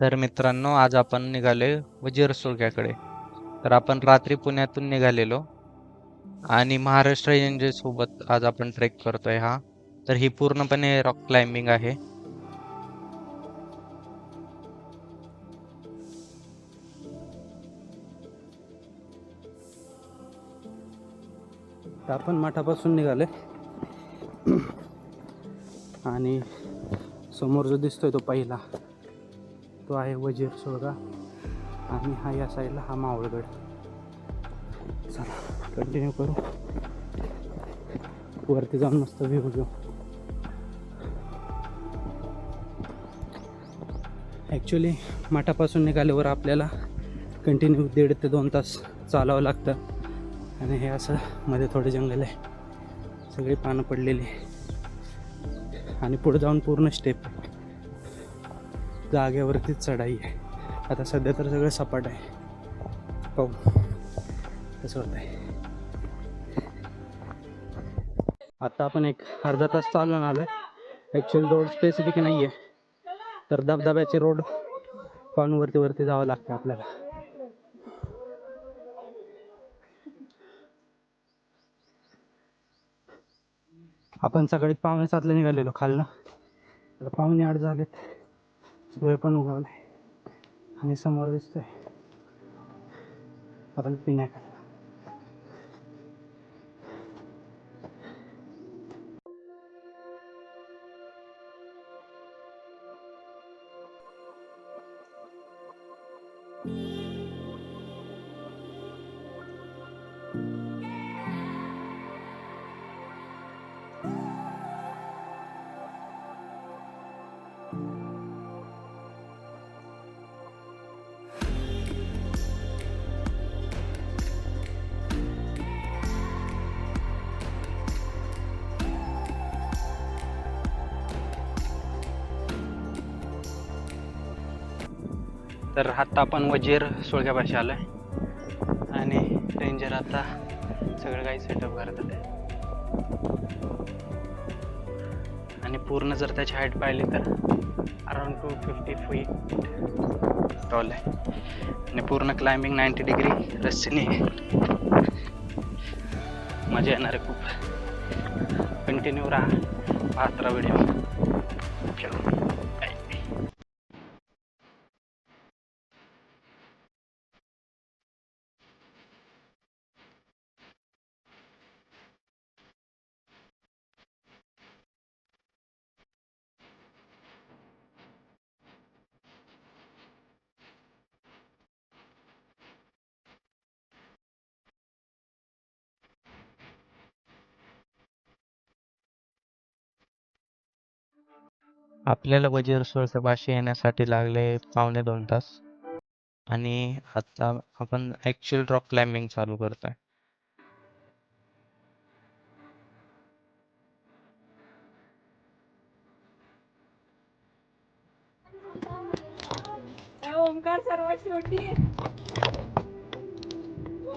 तर मित्रांनो आज आपण निघाले वजीर सुळक्याकडे. तर आपण रात्री पुण्यातून निघालेलो आणि महाराष्ट्र एनजे सोबत आज आपण ट्रेक करतोय हा. तर ही पूर्णपणे रॉक क्लाइम्बिंग आहे. आपण मठापासून निघाले आणि समोर जो दिसतोय तो पहिला तो आहे वजीर सोळगा आणि हा या साईडला हा मावळगड. चला कंटिन्यू करू. वरती जाऊन मस्त व्ह्यू घेऊ. ॲक्च्युली मठापासून निघाल्यावर आपल्याला कंटिन्यू दीड ते दोन तास चालावं लागतं. आणि हे असं मध्ये थोडे जंगल आहे. सगळी पानं पडलेली आणि पुढे जाऊन पूर्ण स्टेप जागेवरतीच चढाई आहे. आता सध्या तर सगळं सपाट आहे. पाहू. तसं होत आहे आता आपण एक अर्धा तास चालून आलो आहे ॲक्च्युअली रोड स्पेसिफिक नाही आहे तर धबधब्याचे रोड पानवरती वरती वरती जावं लागतं आपल्याला. आपण सकाळी पावणे सातला निघालेलो खालनं. आता पाहुणे आठ झालेत. सूर्य पण उगवलाय. आणि समोर दिसतोय. आपण पिण्याकडे. तर आत्ता आपण वजीर सोळग्यापाशी आलो आहे आणि रेंजर आता सगळं काही सेटअप करत आहे आणि पूर्ण जर त्याची हाईट पाहिली तर around two fifty feet tall आहे. आणि पूर्ण क्लाइम्बिंग नाईन्टी डिग्री रस्सीने मजा येणार आहे खूप. कंटिन्यू राहा. पाहत राहा व्हिडिओ आपल्याला वजीर सुळक्यापाशी येण्यासाठी लागले पावणे दोन तास. आणि आता आपण ऍक्च्युअल रॉक क्लाइम्बिंग चालू करतोय. ओमकार सर्वात शेवटी. हो,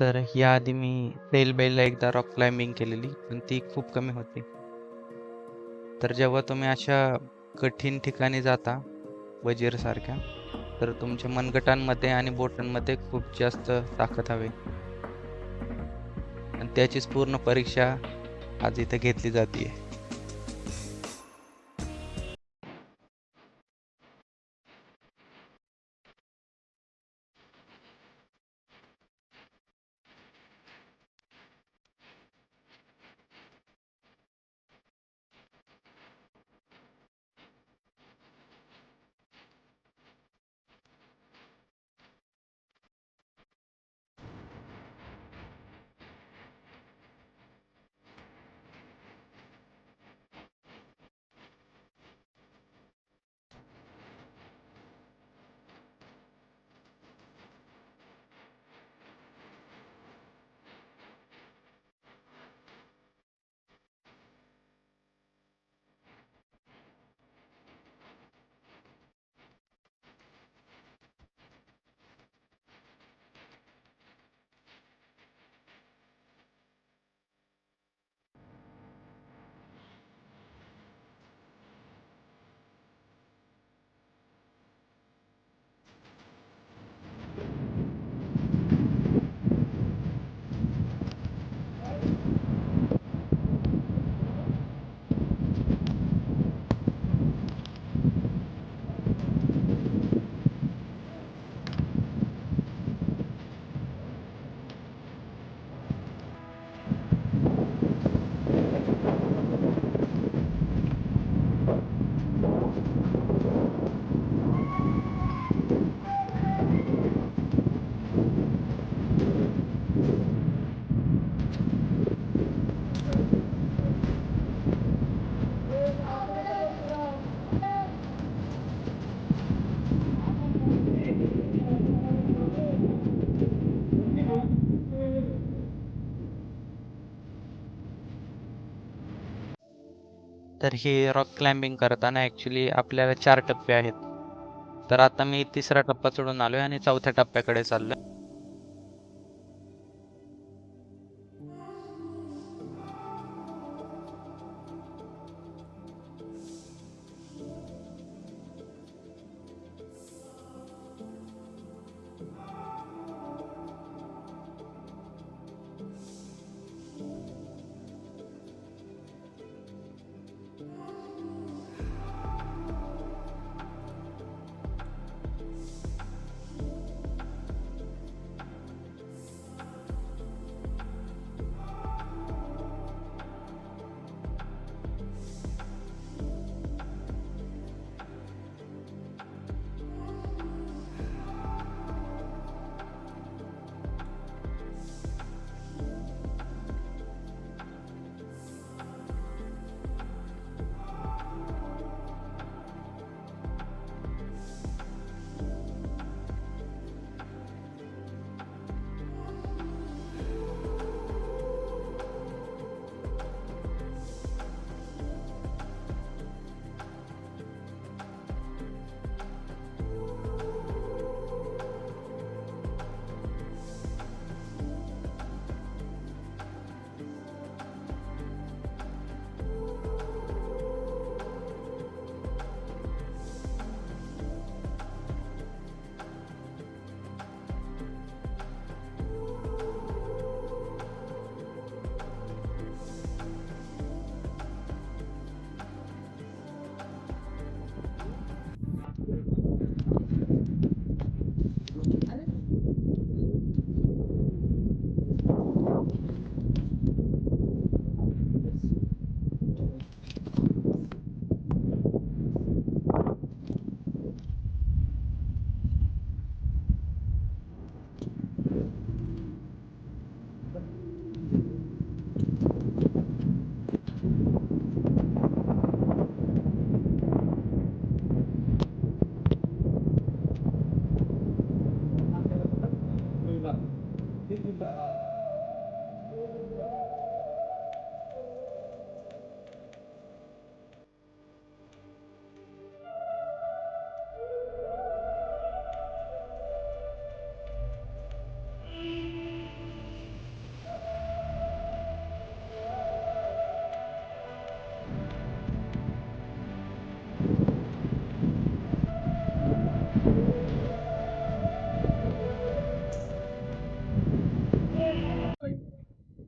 तर याआधी मी बेल बेलला एकदा रॉक क्लाइम्बिंग केलेली पण ती खूप कमी होती. तर जेव्हा तुम्ही अशा कठीण ठिकाणी जाता वजीरसारख्या तर तुमच्या मनगटांमध्ये आणि बोटांमध्ये खूप जास्त ताकद हवी. आणि त्याचीच पूर्ण परीक्षा आज इथे घेतली जाते तर हे रॉक क्लाइम्बिंग करताना ॲक्च्युली आपल्याला चार टप्पे आहेत. तर आता मी तिसरा टप्पा चढून आलोय आणि चौथ्या टप्प्याकडे चाललोय.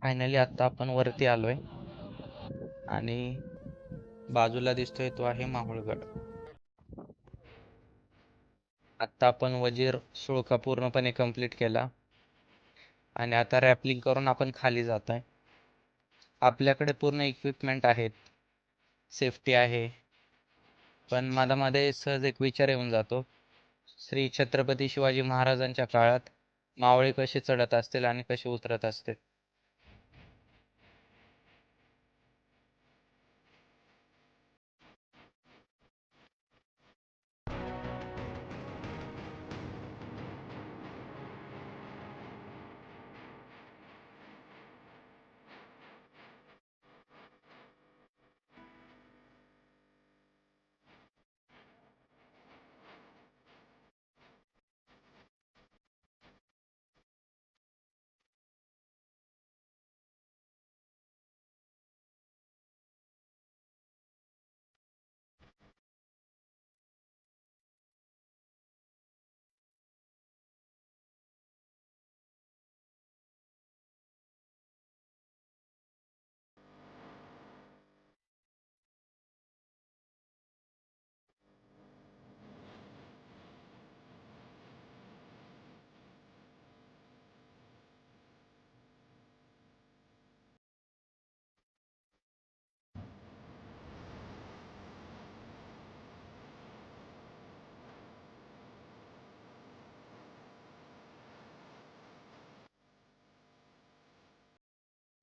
फायनली आता आपण वरती आलोय. आणि बाजूला दिसतोय तो आहे माहुळगड आत्ता आपण वजीर सुळका पूर्णपणे कंप्लीट केला. आणि आता रॅपलिंग करून आपण खाली जात आहे आपल्याकडे पूर्ण इक्विपमेंट आहेत. सेफ्टी आहे. पण मधामध्ये सहज एक विचार येऊन जातो. श्री छत्रपती शिवाजी महाराजांच्या काळात मावळे कसे चढत असतील आणि कसे उतरत असतील?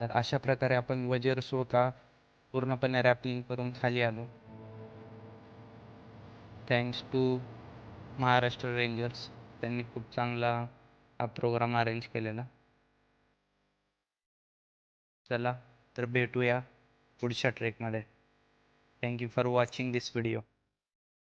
तर अशा प्रकारे आपण वजेर स्वतः पूर्णपणे रॅपलिंग करून खाली आलो. थँक्स टू महाराष्ट्र रेंजर्स त्यांनी खूप चांगला हा प्रोग्राम अरेंज केलेला. चला तर भेटूया पुढच्या ट्रेकमध्ये thank you for watching this video